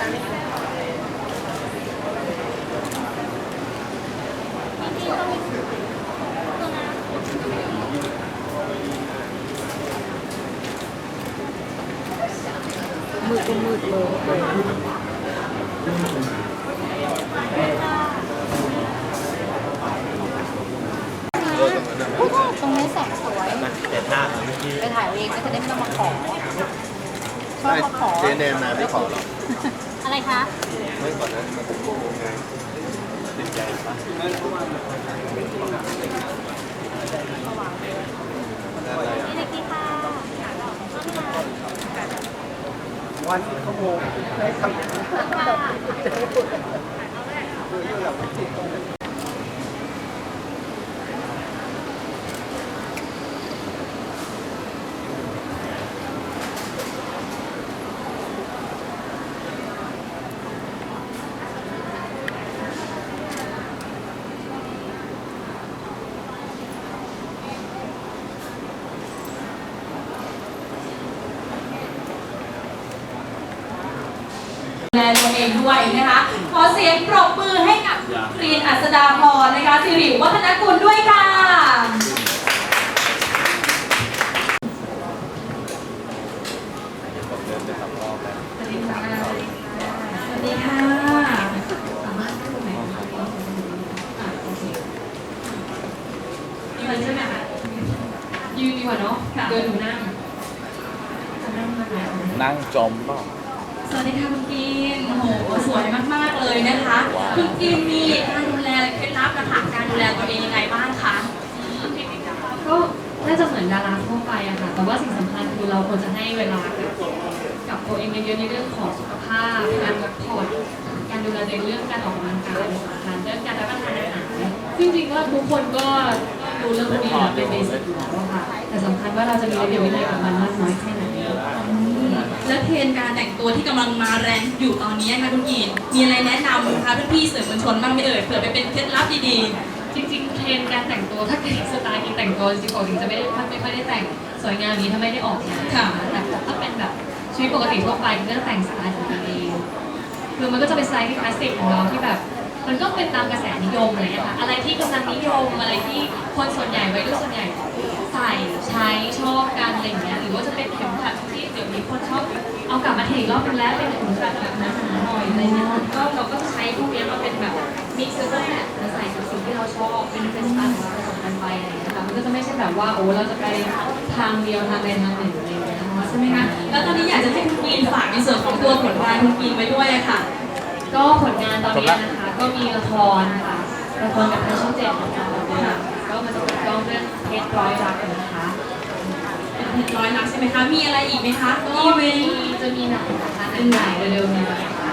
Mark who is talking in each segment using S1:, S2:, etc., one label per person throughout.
S1: Thank you. วันเขา
S2: โมงได้ทำ
S3: ดูแลตัวเองด้วยนะคะ ขอเสียงปรบมือให้กับกรีนอัศดาพรนะคะสิริวัฒนกุลด้วยค่ะ
S2: เดินไปทำรอบแล้ว
S3: สวัสดีค่ะ สวัสดีค่ะ สามารถนั่งตรงไหนคะอะโอเคยืนใช่ไหมคะยืนดีกว่าเนาะเดินหนูนั่งจะนั่งมาไหน
S2: นั่งจมเปล่า
S3: สวัสดีค่ะคุณกินโอ้โหสวยมากๆเลยนะคะคุณกินมีการดูแลเคล็ดลับนะคะการดูแลตัวเองยังไงบ้างคะ
S4: ก็น่าจะเหมือนดาราทั่วไปอะค่ะ แต่ว่าสิ่งสำคัญคือเราควรจะให้เวลากับกับตัวเองเยอะๆในเรื่องของสุขภาพ การพักผ่อนการดูแลตัวเรื่องการออกกำลังกายการเรื่องการรับประทานอาหารจริงๆว่าทุกคนก็ดูเรื่องพวกนี้เป็นเบสิกอยู่แล้วค่ะ แต่สำคัญว่าเราจะมีระเบียบวินัยกับมันมากน้อยแค่ไหน
S3: และเทรนด์การแต่งตัวที่กำลังมาแรงอยู่ตอนนี้ค่ะคุณกินมีอะไรแนะนำนะคะพี่ๆสื่อมวลชนบ้างไหมเอ่ยเผื่อไปเป็นเคล็ดลับดี
S4: จริงๆ เทรนด์การแต่งตัวถ้าเกิดสไตล์การแต่งตัวจริงๆปกติจะไม่ได้ไม่ค่อยได้แต่งสวยงามอย่างนี้ถ้าไม่ได้ออกงานแต่ถ้าเป็นแบบชีวิตปกติทั่วไปก็จะแต่งสไตล์ของตัวเองคือมันก็จะเป็นสไตล์ที่คลาสสิกของเราที่แบบ มันก็เป็นตามกระแสนิยมอะไรอย่างเงี้ยค่ะอะไรที่กำลังนิยมอะไรที่คนส่วนใหญ่วัยรุ่นส่วนใหญ่ใส่ใช้ชอบกันอะไรอย่างเงี้ยหรือว่าจะเป็นเข็มขัดที่ เดี๋ยวนี้คนชอบเอากลับมาเทอีกรอบนึงแล้วเป็นเข็มขัดแบบหนาๆหน่อยอะไรเงี้ยก็เราก็จะใช้พวกเนี้ยมาเป็นแบบมิกซ์ก็แบบมาใส่กับสิ่งที่เราชอบเป็นเป็นสไตล์ของเราผสมกันไปอะไรอย่างเงี้ยค่ะมันก็จะไม่ใช่แบบว่าโอ้เราจะไปทางเดียวทางใดทางหนึ่งอะไรอย่างเงี้ยนะคะ
S3: ๆใช่ไหมคะแล้วตอนนี้อยากจะให้คุณกินฝากในส่วนของตัวผลงานคุณกินไว้ด้วยอะค่ะ
S4: ก็ผลงานตอนนี้นะคะ ก็มีละครค่ะละครกับทางช่องเจ็ดเหมือนกันค่ะก็มันจะเปิดกล้องเรื่องเพชรร้อยรักนะคะ
S3: เป็นเพช รร้อยลักษณ์ใช่ไหมคะ มีอะไรอีกไหมคะ
S4: ก็
S3: อีเวนต์
S4: จะมีหนังนะคะหนังใหญ่เร็วๆนี้ค่ะ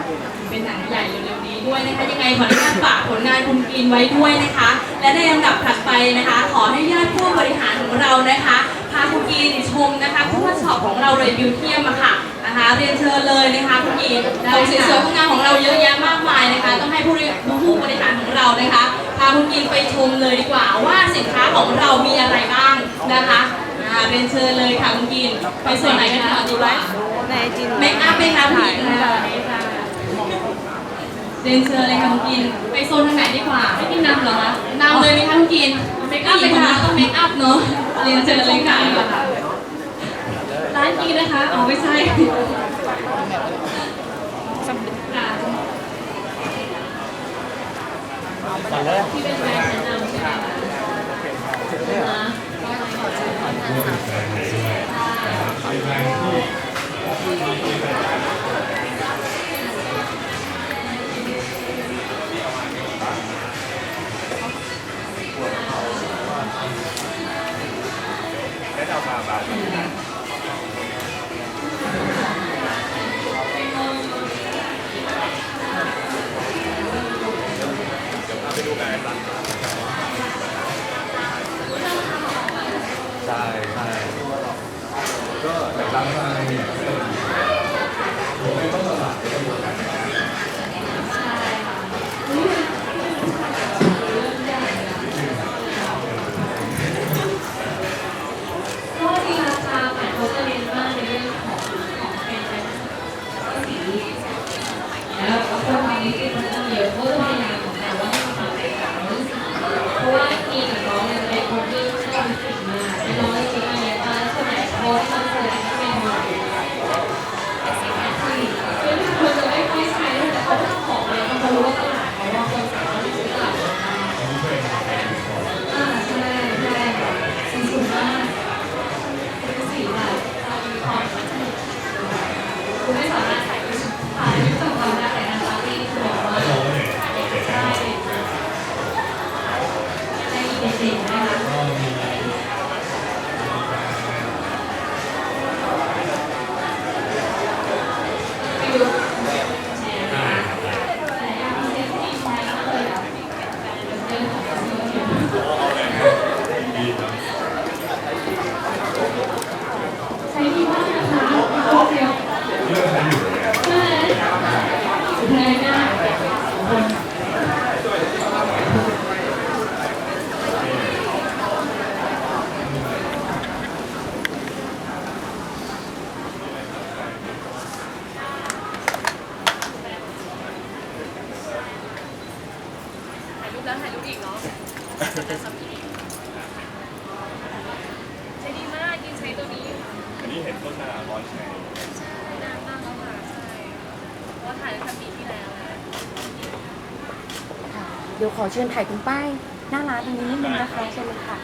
S3: เป็นหนังใหญ่เร็วๆนี้ด้วยนะคะ ยังไงขออนุญาตฝากผลงานคุณกินไว้ด้วยนะคะ และในลำดับถัดไปนะคะ ขอให้ญาติผู้บริหารของเรานะคะพาคุณกินชมนะคะผู้ว่าช็อปของเราเลยบิวเทียมอะค่ะนะคะ เรียนเชิญเลยนะคะคุณกินของสวยๆของงานของเราเยอะแยะมากมายนะคะ ต้องให้ผู้บริผู้บริหารของเรานะคะพาคุณกินไปชมเลยดีกว่าว่าสินค้าของเรามีอะไรบ้างนะคะอ่า เรียนเชิญเลยค่ะคุณกิน ไปส่วนไหนกันก่อนดีวะ
S1: ในจีน
S3: เมคอัพไหมคะผู้หญิงคะเรียนเชิญเลยค่ะคุณกิน ไปโซนทางไหนดีกว่าไม่กินนำเหรอคะนำเลยไหมคะคุณกินเมคอัพไปค่ะต้องเมคอัพเนาะเรียนเชิญเลยค่ะร้านกินนะคะอ๋อไม่ใช่ค่ะ
S4: ที่เป็นแบรนด์แนะนำใช่ไหมคะนะ ค่ะ เชิ
S5: ญถ่ายคุณป้ายหน้าร้านตรงนี้นิดนึงนะคะเชิญเลยค่ะ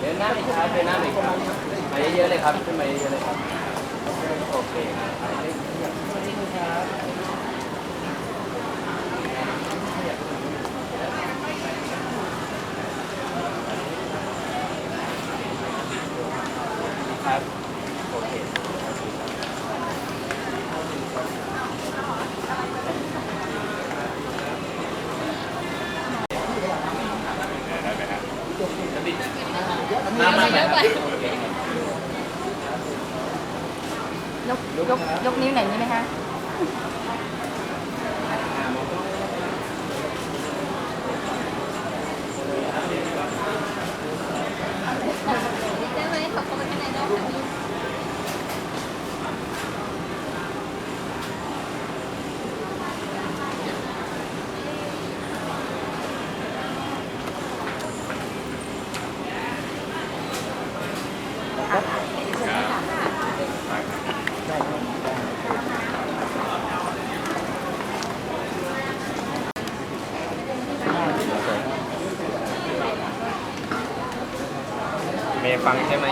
S6: เดินหน้าอีกครับเดินหน้าอีกครับมาเยอะๆเลยครับขึ้นมาเยอะๆเลยครับโอเค มามามาครับ
S5: ยกยกยกนิ้วไหนอยนี่ไหมคะ
S1: ได้ไหมขอบคุณข้างในเนาะ
S6: ฟังใช่ไหม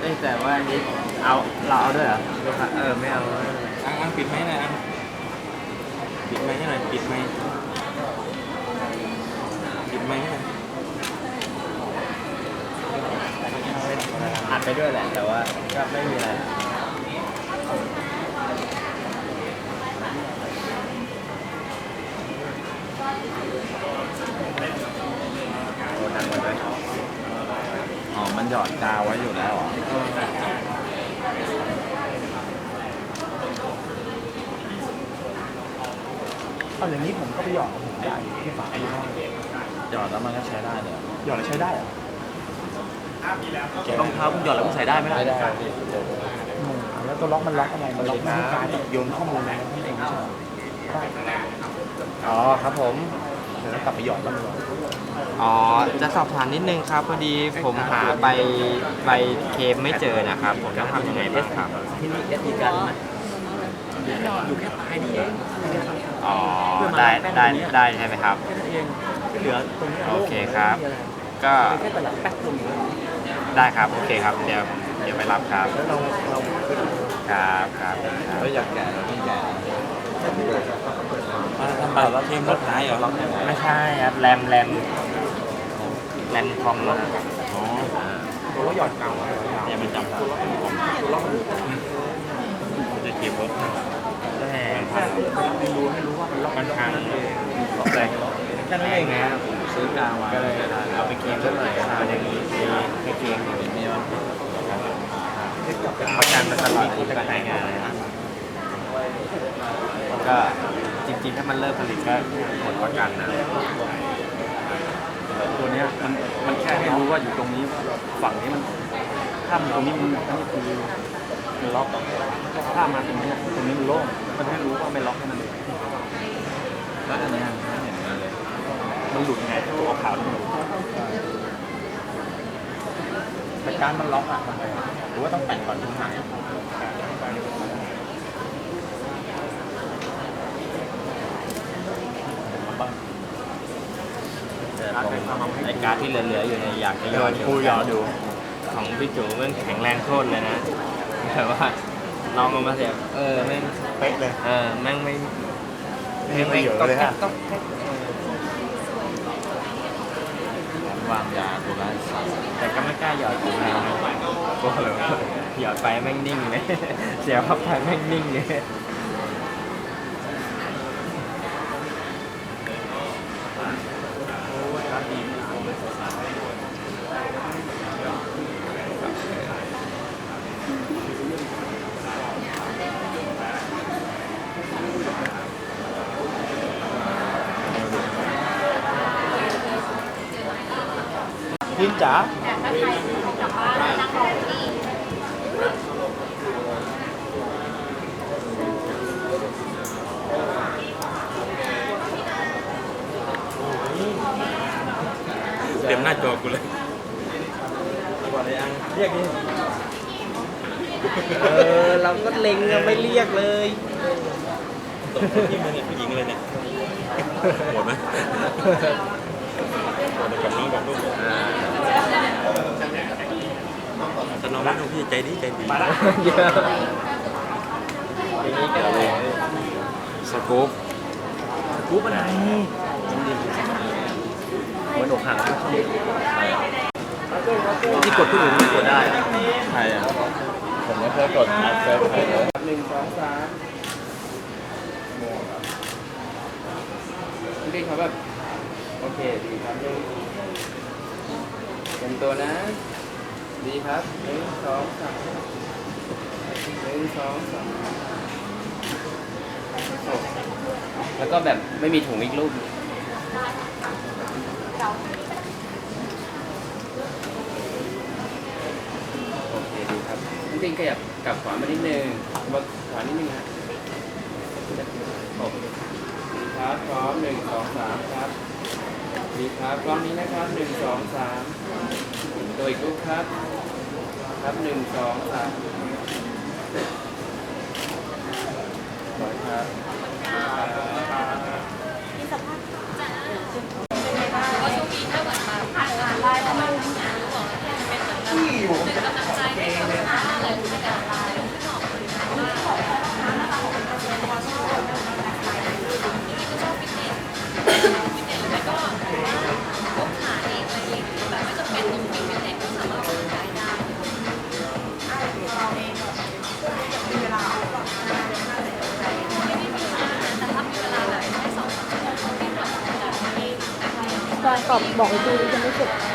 S6: เอ้ยแต่ว่านี่เอาเราเอาด้วยเหรอเออไม่เอา
S7: อังอังปิดไหมหน่อยอังปิดไหมให้หน่อยปิดไหมปิดไหมให้หน่อย
S6: อัดไปด้วยแหละแต่ว่าก็ไม่มีอะไร อ้ดังหมดเลย
S7: อ๋อ มันหยอดกาวไว้อยู่แล้วเหรอ
S8: เอาอย่างนี้ผมก็ไปหยอดของผมได้ที่ฝายี่ห้อ
S7: หยอดแล้วมันก็ใช้ได้เลย
S8: หยอดแล้วใช้ได้เหรอ
S7: รองเท้าคุณหยอดแล้วคุณใส่ได้ไหมล่ะ
S6: ไม่ได้
S8: งงอะแล้วตัวล็อกมันล็อกอะไรมันล็อกไม่ให้การแบบโยนข้อมูลอะไรนั่นเองไม่ใช่เหรอได้
S6: อ๋อครับผม
S8: เดี๋ยวเรากลับไปหยอดบ้างดีกว่า
S6: อ๋อ จะสอบถามนิดนึงครับ พอดีผมหาใบใบเคมไม่เจอนะครับ ผมต้องทำยังไงบ้างครับ
S8: ที่นี่เอสดีกันนะอยู่แค่ปลายนี่เอง
S6: อ๋อ ได้ได้ได้ใช่ไหมครับ
S8: แค่นั้นเองที่เหลือตรงนี้
S6: โอเคครับ ก็
S8: แค่ตลับแป๊บตรงนี้
S6: ได้ครับ โอเคครับ เดี๋ยวเดี๋ยวไปรับครับ
S8: แล้วเราเรา
S6: ครับครับครับ
S7: เราอยากแก่เราต้องแก่มาทำ บัตรเทียมรถหายเหรอ
S6: ไม่ใช่ครับแรมแรมแรมคอมรถ
S7: อ๋อ
S8: ตัวเราหยอดเก่าอะ
S7: อย่าไปจับตัวล็อกจะเก็บรถ
S6: แม่
S8: ไม่รู้ไม่รู้ว่ามันล็อก
S6: มันพัง
S8: แรง
S6: แค่นั้นเองนะครับ
S7: ซื้อกาวมา
S6: ก็เลยเอาไปเกมสักหน่อยครับอย่างนี้มีให้เกมอยู่
S7: มีมั้ย
S6: ประกันมันตลอดอายุการใช้งานเลยครับก็ จริงๆ ถ้ามันเลิกผลิตก็หมดประกันนะ
S8: ตัวเนี้ยมันมันแค่ให้รู้ว่าอยู่ตรงนี้ฝั่งนี้มันถ้ามันตรงนี้มันอันนี้คือมันล็อกถ้ามาตรงนี้ตรงนี้มันโล่งมันให้รู้ว่าไม่ล็อกแค่นั้นเอง
S7: แล้วอันนี้ไม่เห็นมีเลย
S8: มันหลุดไงตัวขาวนี่มันหลุดแต่การมันล็อกอะมันหรือว่าต้องแต่งก่อนถึง ไหน
S6: ไอการที่เหลือๆอยู่เนี่ยอยากจะยอด
S8: กูยอดู
S6: ของพี่จูมันแข็งแรงโคตรเลยนะแต่ว่าลองมาเสียบเออแม่ง
S8: เป๊ะเลย
S6: เออแม่งไม่
S8: ไม่ไมีประโยชน์เลยฮะ
S6: ก็แค่
S7: วางยาตัวละสาม
S6: แต่ก็ไม่กล้าหยอดของเรานะกลัวเลยหยอดไปแม่งนิ่งเลยเสียบเข้าไปแม่งนิ่งเลย
S8: พิม จ๋า
S1: แต่ถ้าใครกลับบ้านแล้วนั่งรอที่
S7: เต็มหน้าจอกูเลย
S6: เรียกดิเออ เราก็เล็งยังไม่เรียกเลย
S7: ตกคนที่มือเนี่ยผู้หญิงเลยเนี่ยโหดไหมโหดกับน้องกับลูก
S6: อ่า
S7: แต่น้องลูกพี่ใจดีใจดี
S6: เยอะอย่างนี้ก็เลย
S7: สกู๊ป
S8: กูมันอะไรมันอกหักที่กดผู้อื่นไม่กดได้
S7: ใครอะผมไม่เคยกดอัดเฟซใครเลย
S6: หนึ่งสองสามดีครับแบบโอเคดีครับหนึ่ง เป็นตัวนะ ดีครับหนึ่งสองสามหนึ่งสองสามแล้วก็แบบไม่มีถุงอีกรูปโอเคดีครับจริงๆขยับกลับขวามานิดนึงมาขวานิดนึงฮะโอเคดีครับพร้อมหนึ่งสองสามครับ ดีครับกล้องนี้นะครับหนึ่งสองสามตัวอีกุ๊กครับ ครับหนึ่งสองสามขอบครับ
S4: ที่อยู่ะเป็นต้นใจ บอกไอ้ดูยังไม่เสร็จ